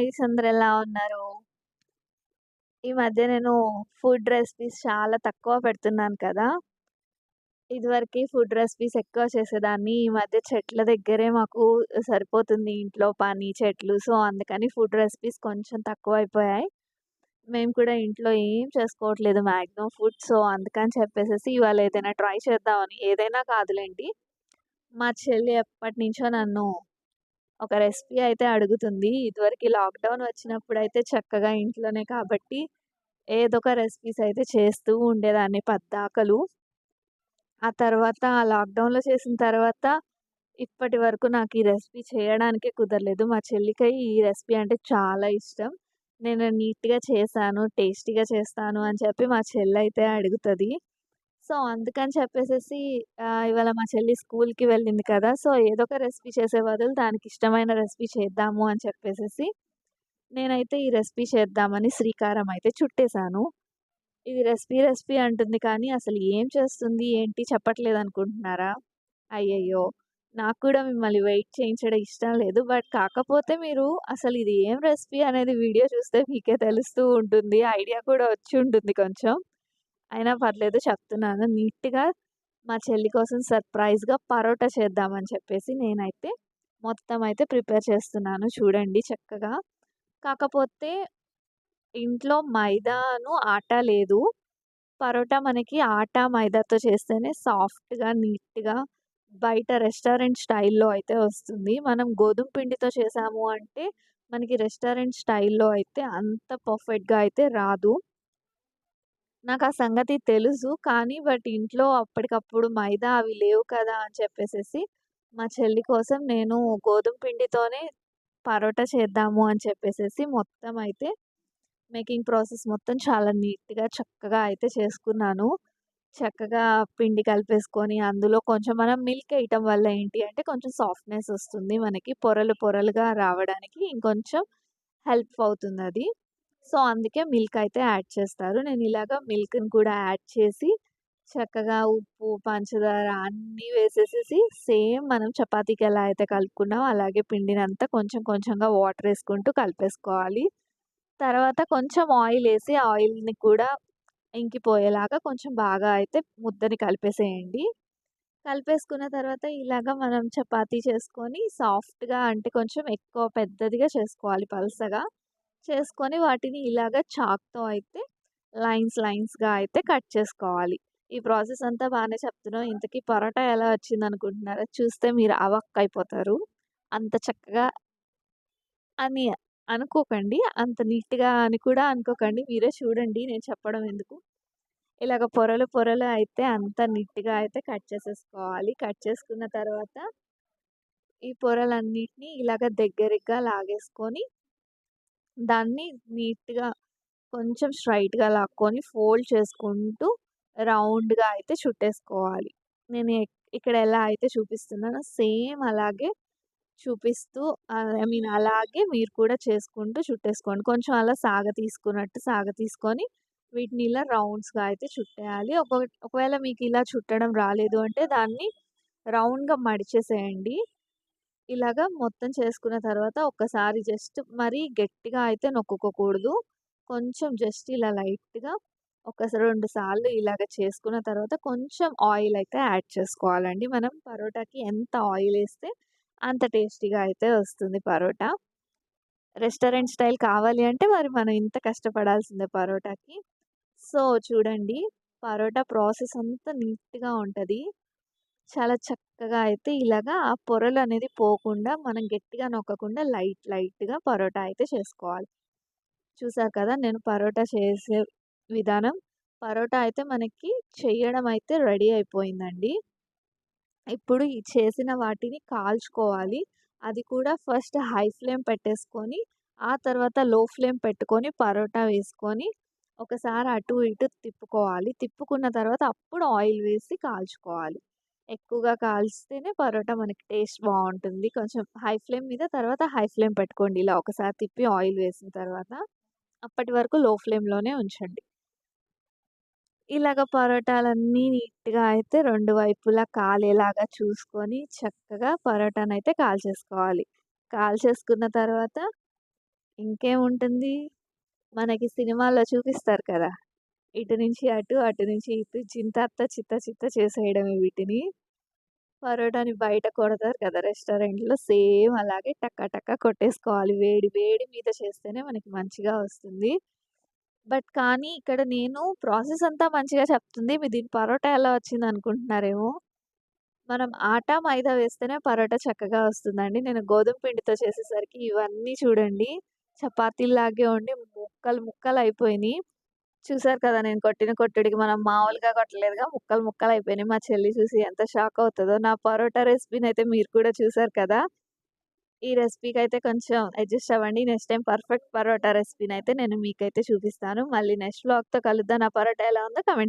Guys అందరు ఎలా ఉన్నారు? ఈ మధ్య నేను ఫుడ్ రెసిపీస్ చాలా తక్కువ పెడుతున్నాను కదా! ఇదివరకు ఫుడ్ రెసిపీస్ ఎక్కువ చేసేదాన్ని. ఈ మధ్య చెట్ల దగ్గరే మాకు సరిపోతుంది ఇంట్లో పని, చెట్లు. సో, అందుకని ఫుడ్ రెసిపీస్ కొంచెం తక్కువ అయిపోయాయి మేము కూడా ఇంట్లో ఏం చేసుకోవట్లేదు మ్యాక్సిమం ఫుడ్. సో, అందుకని చెప్పేసేసి ఇవాళ ఏదైనా ట్రై చేద్దామని ఏదైనా కాదులేంటి మా చెల్లి ఎప్పటినుంచో నన్ను ఒక రెసిపీ అయితే అడుగుతుంది. ఇదివరకు లాక్‌డౌన్ వచ్చినప్పుడు అయితే చక్కగా ఇంట్లోనే కాబట్టి ఏదో ఒక రెసిపీస్ అయితే చేస్తూ ఉండేదాన్ని పద్దాకలు. ఆ తర్వాత ఆ లాక్‌డౌన్‌లో చేసిన తర్వాత ఇప్పటి వరకు నాకు ఈ రెసిపీ చేయడానికే కుదరలేదు. మా చెల్లికి ఈ రెసిపీ అంటే చాలా ఇష్టం. నేను నీట్‌గా చేశాను, టేస్టీగా చేస్తాను అని చెప్పి మా చెల్లి అయితే అడుగుతుంది సో, అందుకని చెప్పేసేసి ఇవాళ మా చెల్లి స్కూల్‌కి వెళ్ళింది కదా! సో, ఏదో ఒక రెసిపీ చేసే బదులు దానికి ఇష్టమైన రెసిపీ చేద్దాము అని చెప్పేసేసి నేనైతే ఈ రెసిపీ చేద్దామని శ్రీకారం అయితే చుట్టేసాను. ఇది రెసిపీ, రెసిపీ అంటుంది కానీ అసలు ఏం చేస్తుంది, ఏంటి చెప్పట్లేదనుకుంటున్నారా? అయ్యయ్యో! నాకు కూడా మిమ్మల్ని వెయిట్ చేయించడం ఇష్టం లేదు. బట్ కాకపోతే మీరు అసలు ఇది ఏం రెసిపీ అనేది వీడియో చూస్తే మీకే తెలుస్తూ ఉంటుంది. ఐడియా కూడా వచ్చి ఉంటుంది కొంచెం. అయినా పర్లేదు చెప్తున్నాను. నీట్‌గా మా చెల్లి కోసం సర్ప్రైజ్‌గా పరోటా చేద్దామని చెప్పేసి నేనైతే మొత్తం అయితే ప్రిపేర్ చేస్తున్నాను చూడండి చక్కగా. కాకపోతే ఇంట్లో మైదాను, ఆటా లేదు. పరోటా మనకి ఆటా, మైదాతో చేస్తేనే సాఫ్ట్‌గా, నీట్‌గా బయట రెస్టారెంట్ స్టైల్‌లో అయితే వస్తుంది. మనం గోధుమ పిండితో చేసాము అంటే మనకి రెస్టారెంట్ స్టైల్‌లో అయితే అంత పర్ఫెక్ట్‌గా అయితే రాదు. నాకు ఆ సంగతి తెలుసు. కానీ బట్ ఇంట్లో అప్పటికప్పుడు మైదా అవి లేవు కదా! అని చెప్పేసేసి మా చెల్లి కోసం నేను గోధుమ పిండితోనే పరోటా చేద్దాము అని చెప్పేసేసి మొత్తం అయితే మేకింగ్ ప్రాసెస్ మొత్తం చాలా నీట్‌గా, చక్కగా అయితే చేసుకున్నాను. చక్కగా పిండి కలిపేసుకొని అందులో కొంచెం మనం మిల్క్ వేయటం వల్ల ఏంటి అంటే కొంచెం సాఫ్ట్‌నెస్ వస్తుంది మనకి. పొరలు పొరలుగా రావడానికి ఇంకొంచెం హెల్ప్ అవుతుంది అది సో, అందుకే మిల్క్ అయితే యాడ్ చేస్తారు. నేను ఇలాగ మిల్క్‌ని కూడా యాడ్ చేసి చక్కగా ఉప్పు, పంచదార అన్నీ వేసేసేసి సేమ్ మనం చపాతీకి ఎలా అయితే కలుపుకున్నామో అలాగే పిండినంతా కొంచెం కొంచెంగా వాటర్ వేసుకుంటూ కలిపేసుకోవాలి. తర్వాత కొంచెం ఆయిల్ వేసి ఆయిల్‌ని కూడా ఇంకిపోయేలాగా కొంచెం బాగా అయితే ముద్దని కలిపేసేయండి. కలిపేసుకున్న తర్వాత ఇలాగ మనం చపాతీ చేసుకొని సాఫ్ట్‌గా అంటే కొంచెం ఎక్కువ పెద్దదిగా చేసుకోవాలి పల్చగా. చేసుకొని వాటిని ఇలాగ చాక్‌తో అయితే లైన్స్ లైన్స్‌గా అయితే కట్ చేసుకోవాలి. ఈ ప్రాసెస్ అంతా బాగానే చెప్తున్నాం ఇంతకీ పరోటా ఎలా వచ్చింది అనుకుంటున్నారా చూస్తే మీరు అవాక్కయిపోతారు. అంత చక్కగా అని అనుకోకండి. అంత నీట్‌గా అని కూడా అనుకోకండి. మీరే చూడండి నేను చెప్పడం ఎందుకు. ఇలాగ పొరలు పొరలు అయితే అంత నీట్‌గా అయితే కట్ చేసేసుకోవాలి. కట్ చేసుకున్న తర్వాత ఈ పొరలన్నిటినీ ఇలాగ దగ్గరగా లాగేసుకొని దాన్ని నీట్‌గా కొంచెం స్ట్రైట్గా లాక్కొని ఫోల్డ్ చేసుకుంటూ రౌండ్‌గా అయితే చుట్టేసుకోవాలి. నేను ఎ ఇక్కడ ఎలా అయితే చూపిస్తున్నానో సేమ్ అలాగే చూపిస్తూ ఐ మీన్ అలాగే మీరు కూడా చేసుకుంటూ చుట్టేసుకోండి. కొంచెం అలా సాగ తీసుకున్నట్టు సాగ తీసుకొని వీటిని ఇలా రౌండ్స్‌గా అయితే చుట్టేయాలి. ఒక ఒకవేళ మీకు ఇలా చుట్టడం రాలేదు అంటే దాన్ని రౌండ్‌గా మడిచేసేయండి. ఇలాగా మొత్తం చేసుకున్న తర్వాత ఒక్కసారి జస్ట్ మరీ గట్టిగా అయితే నొక్కుకోకూడదు. కొంచెం జస్ట్ ఇలా లైట్‌గా ఒక రెండు సార్లు ఇలాగ చేసుకున్న తర్వాత కొంచెం ఆయిల్ అయితే యాడ్ చేసుకోవాలండి. మనం పరోటాకి ఎంత ఆయిల్ వేస్తే అంత టేస్టీగా అయితే వస్తుంది పరోటా. రెస్టారెంట్ స్టైల్ కావాలి అంటే మరి మనం ఇంత కష్టపడాల్సిందే పరోటాకి. సో, చూడండి పరోటా ప్రాసెస్ అంతా నీట్‌గా ఉంటుంది చాలా చక్కగా అయితే ఇలాగా ఆ పొరలు అనేది పోకుండా మనం గట్టిగా నొక్కకుండా లైట్ లైట్‌గా పరోటా అయితే చేసుకోవాలి. చూసారు కదా! నేను పరోటా చేసే విధానం. పరోటా అయితే మనకి చేయడం అయితే రెడీ అయిపోయిందండి. ఇప్పుడు ఈ చేసిన వాటిని కాల్చుకోవాలి. అది కూడా ఫస్ట్ హై ఫ్లేమ్ పెట్టేసుకొని, ఆ తర్వాత లో ఫ్లేమ్ పెట్టుకొని పరోటా వేసుకొని ఒకసారి అటు ఇటు తిప్పుకోవాలి. తిప్పుకున్న తర్వాత అప్పుడు ఆయిల్ వేసి కాల్చుకోవాలి. ఎక్కువగా కాల్స్తేనే పరోటా మనకి టేస్ట్ బాగుంటుంది కొంచెం హై ఫ్లేమ్ మీద తర్వాత హై ఫ్లేమ్ పెట్టుకోండి. ఇలా ఒకసారి తిప్పి ఆయిల్ వేసిన తర్వాత. అప్పటి వరకు లో ఫ్లేమ్‌లోనే ఉంచండి. ఇలాగ పరోటాలన్నీ నీట్‌గా అయితే రెండు వైపులా కాలేలాగా చూసుకొని చక్కగా పరోటానైతే కాల్చేసుకోవాలి. కాల్చేసుకున్న తర్వాత ఇంకేముంటుంది మనకి సినిమాల్లో చూపిస్తారు కదా ఇటు నుంచి అటు అటు నుంచి ఇటు చింతాత్త చిత్త చిత్త చేసేయడమే వీటిని. పరోటాని బయట కొడతారు కదా రెస్టారెంట్లో సేమ్ అలాగే టక్క టక్క కొట్టేసుకోవాలి. వేడి వేడి మీద చేస్తేనే మనకి మంచిగా వస్తుంది. బట్ కానీ ఇక్కడ నేను ప్రాసెస్ అంతా మంచిగా చెప్తుంది. మీ దీని పరోటా ఎలా వచ్చింది అనుకుంటున్నారేమో? మనం ఆట మైదా వేస్తేనే పరోటా చక్కగా వస్తుందండి. నేను గోధుమ పిండితో చేసేసరికి ఇవన్నీ చూడండి. చపాతీలాగే ఉండి ముక్కలు ముక్కలు అయిపోయినాయి. చూసారు కదా! నేను కొట్టిన కొట్టుడికి మనం మామూలుగా కొట్టలేదుగా ముక్కలు ముక్కలు అయిపోయినాయి. మా చెల్లి చూసి ఎంత షాక్ అవుతుందో. నా పరోటా రెసిపీని అయితే మీరు కూడా చూసారు కదా! ఈ రెసిపీకి అయితే కొంచెం అడ్జస్ట్ అవ్వండి. నెక్స్ట్ టైం పర్ఫెక్ట్ పరోటా రెసిపీని అయితే నేను మీకైతే చూపిస్తాను. మళ్ళీ నెక్స్ట్ వ్లాగ్తో కలుద్దాం. నా పరోటా ఎలా ఉందో కమెంట్